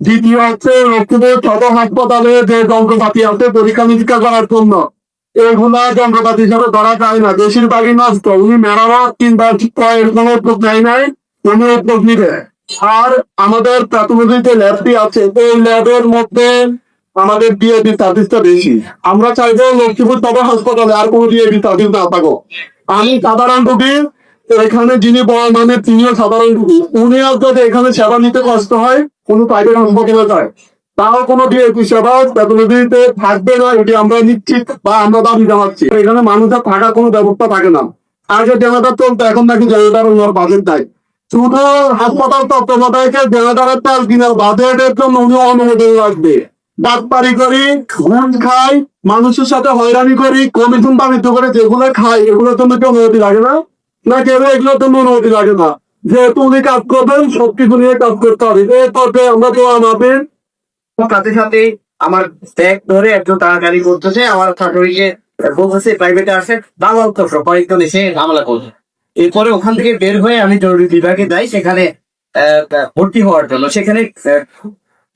দ্বিতীয় হচ্ছে লক্ষ্মীপুর সদর হাসপাতালে যে যন্ত্রপাতি আছে, পরীক্ষা নিরীক্ষা করার জন্য। এগুলা যন্ত্রপাতি হিসাবে ধরা যায় না। বেশিরভাগই নষ্ট। উনি মেরামত কিংবা ক্রয়ের নাই উনি উদ্যোগ নিবে। আর আমাদের প্রাথমিক যে ল্যাবটি আছে, এই ল্যাবের মধ্যে আমাদের ডিএবি সার্ভিসটা বেশি। আমরা চাইব লক্ষ্মীপুর সদর হাসপাতালে আর কোনো ডিএবি সার্ভিস না থাকো। আমি সাধারণ রোগী, এখানে যিনি বড় মানে তিনিও সাধারণ রোগী। উনি যদি এখানে সেবা নিতে কষ্ট হয় কোনো প্রাইভেট হাসপাতালে যায়। তাও কোনো ডিএপি সেবা থাকবে না, এটি আমরা নিশ্চিত বা আমরা দাবি জানাচ্ছি। এখানে মানুষের থাকার কোনো ব্যবস্থা থাকে না। আগে জেনারেটর চলতো এখন নাকি জেনারেটর বাজেট দেয়। শুধু হাসপাতাল তত্ত্বাবধায়কে জেনারেটরের তেল কিনার বাজেটের জন্য উনি অনুমোদন লাগবে ডাক্তারি করি ঘুষ খাই, মানুষের সাথে হয়রানি করি, কমিশন বাণিজ্য করে যেগুলো খাই এগুলোর জন্য কি অনুমতি লাগে না? না কেন এগুলোর জন্য অনুমতি লাগে না? যেহেতু উনি কাজ করবেন, সবকিছু নিয়ে কাজ করতে হবে। এই পথে আমরা তো আমাদের সাথে সাথে আমার ব্যাগ ধরে একজন তাড়াতাড়ি করতেছে আমার শাশুড়িকে বলতেছে প্রাইভেটে আসে দালাল তো কয়েকজন এসে ঝামেলা করছে। এরপরে ওখান থেকে বের হয়ে আমি জরুরি বিভাগে যাই, সেখানে ভর্তি হওয়ার জন্য। সেখানে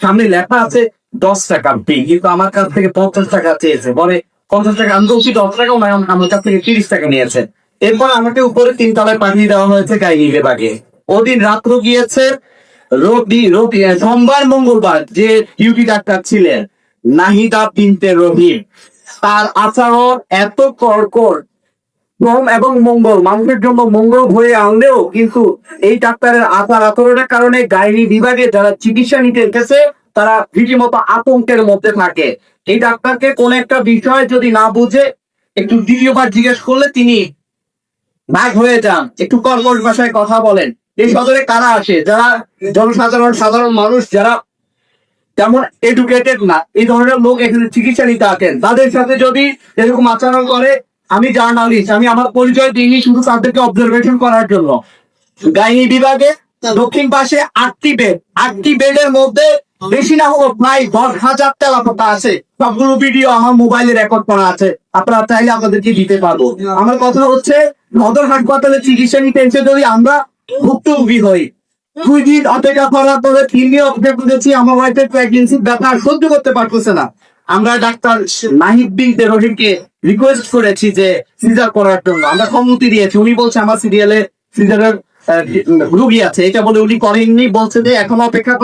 সামনে লেখা আছে দশ টাকা ফি কিন্তু আমার কাছ থেকে পঞ্চাশ টাকা চেয়েছে। বলে, পঞ্চাশ টাকা, আমি বলছি দশ নয় আমার কাছ থেকে তিরিশ টাকা নিয়েছে। এরপর আমাকে উপরে তিন তলায় পাঠিয়ে দেওয়া হয়েছে গাইনি বিভাগে। ওদিন রাত্র গিয়েছে, রবি রবি সোমবার, মঙ্গলবার যে ডিউটি ডাক্তার ছিলেন, নাহিদা বিনতে রহিম তার আচরণ এত কড়কড়, সোম এবং মঙ্গল, মানুষের জন্য মঙ্গল হয়ে আনলেও কিন্তু এই ডাক্তারের আচার আচরণের কারণে গাইনি বিভাগে যারা চিকিৎসা নিতে এসেছে, তারা রীতিমতো আতঙ্কের মধ্যে থাকে। এই ডাক্তারকে কোন একটা বিষয় যদি না বুঝে, একটু দ্বিতীয়বার জিজ্ঞেস করলে তিনি ভাগ হয়ে যান। একটু কর্কশ ভাষায় কথা বলেন। এই সদরে কারা আসে যারা জনসাধারণ, সাধারণ মানুষ, যারা তেমন এডুকেটেড না, এই ধরনের লোক এখানে চিকিৎসা নিতে আসেন। তাদের সাথে যদি এরকম আচরণ করে, আমি জার্নালিস্ট, আমি আমার পরিচয় দিইনি শুধু তাদেরকে অবজারভেশন করার জন্য। গাইনি বিভাগে দক্ষিণ পাশে আটটি বেড আটটি বেডের মধ্যে বেশি না হলো প্রায় দশ হাজার তেলাপোতা আছে। সবগুলো ভিডিও আমার মোবাইলে রেকর্ড করা আছে। আপনারা চাইলে আমাদেরকে দিতে পারব আমার কথা হচ্ছে নদর হাসপাতালে চিকিৎসা নিতে এসে যদি আমরা ভুক্তভোগী হই দুই দিন অপেক্ষা করার পরে তিন দিন অপেক্ষা করেছি আমার ওয়াইফের প্রেগনেন্সি ব্যথা আর সহ্য করতে পারতেছে না। আমরা ডাক্তার নাহিদ বিন রহিমকে রিকোয়েস্ট করেছি যে সিজার করার জন্য। আমরা সম্মতি দিয়েছি। উনি বলছে আমার সিরিয়ালে সিজারের রুগী আছে, এটা বলে উনি করেননি, বলছে যে এখন অপেক্ষা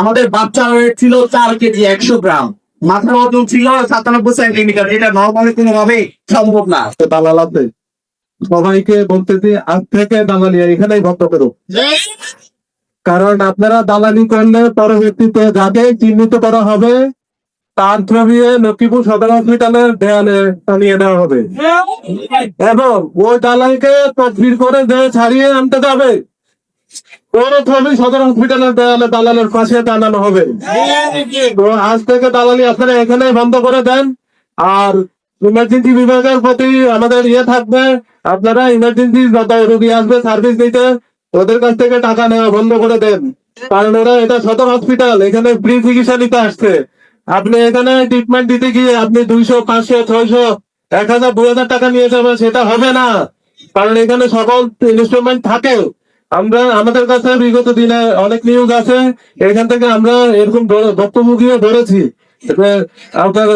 আমাদের বাচ্চা চার কেজি, একশো গ্রাম। মাথার ওজন ছিল সাতানব্বই সেন্টিমিটার, এটা নর্মালি কোনোভাবেই সম্ভব না। দালাল আছে। সবাইকে বলতেছি, আজ থেকে দালালি এখানেই বন্ধ করো কারণ আপনারা দালালি করলে পরবর্তীতে যাকে চিহ্নিত করা হবে তার ছবি লক্ষ্মীপুর সদর হসপিটালের দেয়ালে টানিয়ে দেওয়া হবে। এবং ওই দালালকে তদবির করে দিয়ে ছাড়িয়ে আনতে যাবে। কোন ছবি সদর হসপিটালের দেয়ালে দালালের পাশে টানানো হবে। তো আজ থেকে দালালি আপনারা এখানে বন্ধ করে দেন। আর ইমার্জেন্সি বিভাগের প্রতি আমাদের ইয়ে থাকবে। আপনারা ইমার্জেন্সি যত রোগী আসবে সার্ভিস দিতে ওদের কাছ থেকে টাকা নেওয়া বন্ধ করে দেন। কারণ ওরা এটা সদর হসপিটাল, এখানে ফ্রি চিকিৎসা নিতে আসছে। আপনি এখানে ট্রিটমেন্ট দিতে গিয়ে আপনি দুইশো, পাঁচশো, ছয়শো এক হাজার দু হাজার টাকা নিয়ে যাবেন সেটা হবে না। কারণ এখানে সকল ইনস্ট্রুমেন্ট থাকে। আমরা, আমাদের কাছে বিগত দিনে অনেক নিয়োগ আছে। এখান থেকে আমরা এরকম ধরে- ধরেছি। আপনার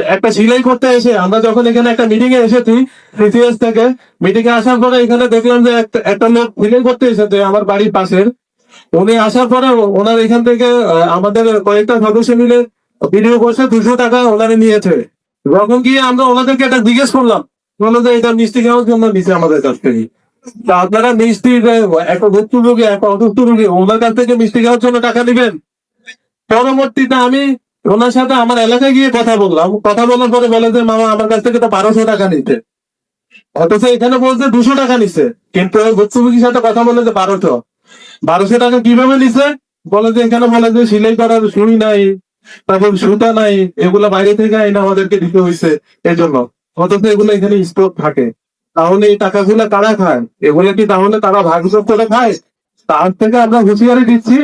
একটা সিলাই করতে এসে, আমরা যখন এখানে একটা মিটিং এ এসেছি সিসিএস থেকে মিটিং এ আসার পরে এখানে দেখলাম যে একটা- লোক সিলাই করতে এসেছে আমার বাড়ির পাশের। উনি আসার পরে ওনার এখান থেকে আমাদের কয়েকটা সদস্য মিলে ভিডিও করছে, দুশো টাকা ওনারে নিয়েছে। যখন গিয়ে আমরা ওনাদেরকে এটা জিজ্ঞেস করলাম যে এটা মিষ্টি খাওয়ার জন্য নিচে আমাদের কাছ থেকে। তা আপনারা মিষ্টি একটা ভুক্ত রোগী একটা অসুস্থ রোগী, ওনার কাছ থেকে মিষ্টি খাওয়ার জন্য টাকা নিবেন? পরবর্তীতে আমি ওনার সাথে আমার এলাকায় গিয়ে কথা বললাম। কথা বলার পরে বলে যে, মামা, আমার কাছ থেকে তো বারোশো টাকা নিতে অথচ এখানে বলছে দুশো টাকা নিছে কিন্তু ভুক্তভোগীর সাথে কথা বলে যে বারোশো। বারোশো টাকা কীভাবে নিছে বলে যে, এখানে বলে যে, সিলাই করার সুই নাই। তারপর সুতা নাই, এগুলো বাইরে থেকে আইনা আমাদেরকে দিতে হয়েছে এই জন্য অথচ এগুলো এখানে স্টক থাকে। তাহলে এই টাকাগুলো কারা খায়? এগুলো কি তাহলে তারা ভাগযোগ করে খায়? তার থেকে আমরা হুঁশিয়ারি দিচ্ছি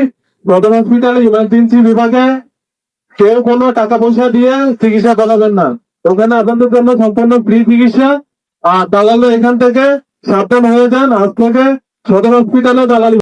সদর হসপিটালে ইমার্জেন্সি বিভাগে কেউ কোনো টাকা পয়সা দিয়ে চিকিৎসা করাবেন না। ওখানে আপনাদের জন্য সম্পূর্ণ ফ্রি চিকিৎসা। আর দালালো এখান থেকে সাবধান হয়ে যান, আজ থেকে সদর হসপিটালে দালালি